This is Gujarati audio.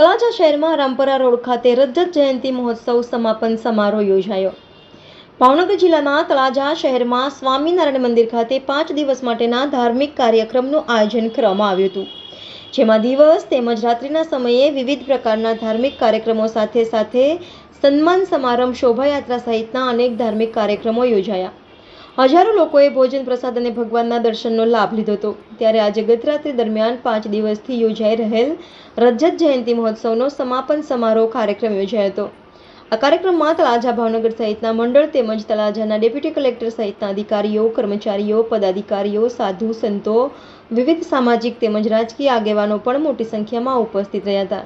તળાજા શહેરમાં રામપરા રોડ ખાતે રજત જયંતિ મહોત્સવ સમાપન સમારોહ યોજાયો. ભાવનગર જિલ્લાના તળાજા શહેરમાં સ્વામિનારાયણ મંદિર ખાતે પાંચ દિવસ માટેના ધાર્મિક કાર્યક્રમનું આયોજન કરવામાં આવ્યું હતું. જેમાં દિવસ તેમજ રાત્રિના સમયે વિવિધ પ્રકારના ધાર્મિક કાર્યક્રમો સાથે સાથે સન્માન સમારંભ, શોભાયાત્રા સહિતના અનેક ધાર્મિક કાર્યક્રમો યોજાયા. હજારો લોકોએ ભોજન પ્રસાદ અને ભગવાનના દર્શનનો લાભ લીધો હતો. ત્યારે આજે ગતરાત્રિ દરમિયાન પાંચ દિવસથી યોજાઈ રહેલ રજત જયંતિ મહોત્સવનો સમાપન સમારોહ કાર્યક્રમ યોજાયો હતો. આ કાર્યક્રમમાં તળાજા ભાવનગર સહિતના મંડળ તેમજ તળાજાના ડેપ્યુટી કલેક્ટર સહિતના અધિકારીઓ, કર્મચારીઓ, પદાધિકારીઓ, સાધુ સંતો, વિવિધ સામાજિક તેમજ રાજકીય આગેવાનો પણ મોટી સંખ્યામાં ઉપસ્થિત રહ્યા હતા.